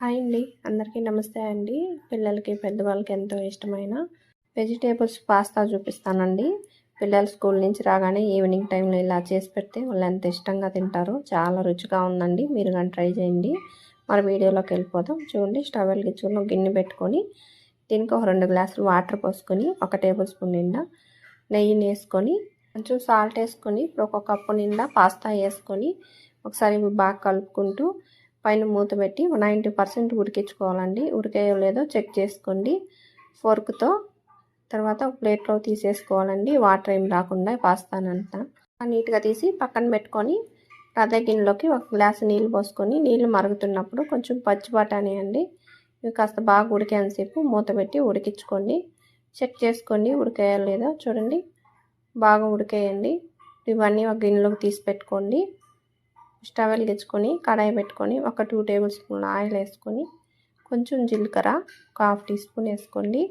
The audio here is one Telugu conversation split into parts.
హాయ్ అండి. అందరికీ నమస్తే అండి. పిల్లలకి పెద్దవాళ్ళకి ఎంతో ఇష్టమైన వెజిటేబుల్స్ పాస్తా చూపిస్తానండి. పిల్లలు స్కూల్ నుంచి రాగానే ఈవినింగ్ టైంలో ఇలా చేసి పెడితే వాళ్ళు ఎంత ఇష్టంగా తింటారో చాలా రుచిగా ఉందండి. మీరు కానీ ట్రై చేయండి. మరి వీడియోలోకి వెళ్ళిపోతాం చూడండి స్టవ్ వెలిగించుకుని గిన్నె పెట్టుకొని దీనికి ఒక రెండు గ్లాసులు వాటర్ పోసుకొని ఒక టేబుల్ స్పూన్ నిండా నెయ్యిని వేసుకొని కొంచెం సాల్ట్ వేసుకొని ఇప్పుడు ఒక కప్పు నిండా పాస్తా వేసుకొని ఒకసారి బాగా కలుపుకుంటూ పైన మూత పెట్టి నైంటీ పర్సెంట్ ఉడికించుకోవాలండి. ఉడికేయో లేదో చెక్ చేసుకోండి. ఫోర్క్తో తర్వాత ఒక ప్లేట్లో తీసేసుకోవాలండి. వాటర్ ఏం రాకుండా పాస్తానంతా. నీట్గా తీసి పక్కన పెట్టుకొని అదే గిన్నెలోకి ఒక గ్లాసు నీళ్ళు పోసుకొని నీళ్ళు మరుగుతున్నప్పుడు కొంచెం పచ్చి బఠానీ అండి. ఇవి కాస్త బాగా ఉడికేంతసేపు మూత పెట్టి ఉడికించుకోండి. చెక్ చేసుకోండి ఉడికేయో లేదో చూడండి. బాగా ఉడికేయండి. ఇవన్నీ ఒక గిన్నెలోకి తీసి పెట్టుకోండి. స్టవ్ వెలిగించుకొని కడాయి పెట్టుకొని ఒక టూ టేబుల్ స్పూన్ ఆయిల్ వేసుకొని కొంచెం జీలకర్ర ఒక హాఫ్ టీ స్పూన్ వేసుకోండి.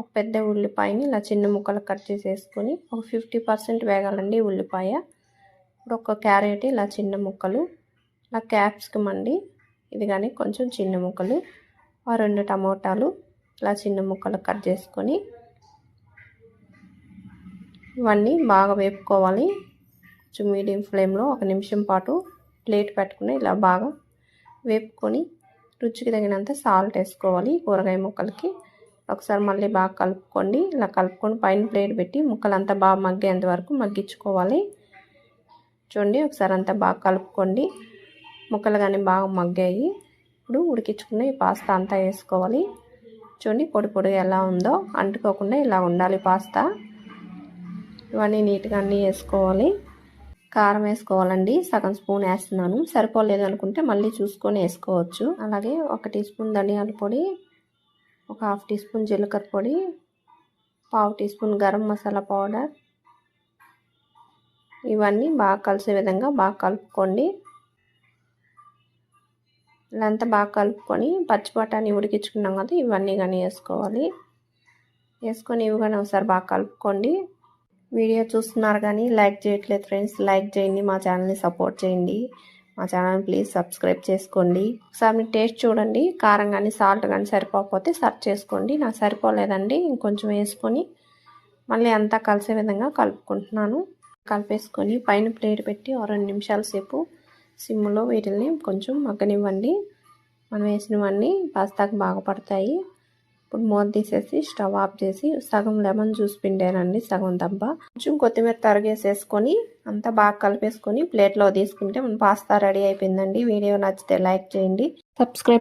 ఒక పెద్ద ఉల్లిపాయని ఇలా చిన్న ముక్కలు కట్ చేసి వేసుకొని ఒక ఫిఫ్టీ పర్సెంట్ వేగాలండి ఉల్లిపాయ. ఇప్పుడు ఒక క్యారెట్ ఇలా చిన్న ముక్కలు ఇలా క్యాప్సికమ్ అండి ఇది కానీ కొంచెం చిన్న ముక్కలు ఆ రెండు టమోటాలు ఇలా చిన్న ముక్కలు కట్ చేసుకొని ఇవన్నీ బాగా వేపుకోవాలి. కొంచెం మీడియం ఫ్లేమ్లో ఒక నిమిషం పాటు ప్లేట్ పెట్టుకుని ఇలా బాగా వేపుకొని రుచికి తగినంత సాల్ట్ వేసుకోవాలి కూరగాయ ముక్కలకి. ఒకసారి మళ్ళీ బాగా కలుపుకోండి. ఇలా కలుపుకొని పైన ప్లేట్ పెట్టి ముక్కలంతా బాగా మగ్గేంత వరకు మగ్గించుకోవాలి. చూడండి ఒకసారి అంతా బాగా కలుపుకోండి. ముక్కలు కానీ బాగా మగ్గాయి. ఇప్పుడు ఉడికించుకున్న ఈ పాస్తా అంతా వేసుకోవాలి. చూడండి పొడి పొడి ఎలా ఉందో. అంటుకోకుండా ఇలా ఉండాలి పాస్తా. ఇవన్నీ నీట్గా అన్నీ వేసుకోవాలి. కారం వేసుకోవాలండి. సగం స్పూన్ వేస్తున్నాను. సరిపోలేదు అనుకుంటే మళ్ళీ చూసుకొని వేసుకోవచ్చు. అలాగే ఒక టీ స్పూన్ ధనియాల పొడి ఒక హాఫ్ టీ స్పూన్ జీలకర్ర పొడి పావు teaspoon garam masala powder. ఇవన్నీ బాగా కలిసే విధంగా బాగా కలుపుకోండి. ఇదంతా బాగా కలుపుకొని పచ్చి బఠానీ ఉడికించుకున్నాం కదా ఇవన్నీ కానీ వేసుకోవాలి. వేసుకొని ఇవి కానీ ఒకసారి బాగా కలుపుకోండి. వీడియో చూస్తున్నారు కానీ లైక్ చేయట్లేదు ఫ్రెండ్స్. లైక్ చేయండి మా ఛానల్ని సపోర్ట్ చేయండి. మా ఛానల్ ప్లీజ్ సబ్స్క్రైబ్ చేసుకోండి. ఒకసారి మీరు టేస్ట్ చూడండి. కారం కానీ సాల్ట్ కానీ సరిపోకపోతే సర్చ్ చేసుకోండి. నాకు సరిపోలేదండి ఇంకొంచెం వేసుకొని మళ్ళీ అంతా కలిసే విధంగా కలుపుకుంటున్నాను. కలిపేసుకొని పైన ప్లేట్ పెట్టి ఒక రెండు నిమిషాల సేపు సిమ్లో వీటిని కొంచెం మగ్గనివ్వండి. మనం వేసినవన్నీ పాస్తాకు బాగా పడతాయి. ఇప్పుడు మూత తీసేసి స్టవ్ ఆఫ్ చేసి సగం లెమన్ జ్యూస్ పిండానండి సగం దెబ్బ. కొంచెం కొత్తిమీర తరిగేసేసుకొని అంతా బాగా కలిపేసుకొని ప్లేట్లో తీసుకుంటే మన పాస్తా రెడీ అయిపోయిందండి. వీడియో నచ్చితే లైక్ చేయండి. సబ్స్క్రైబ్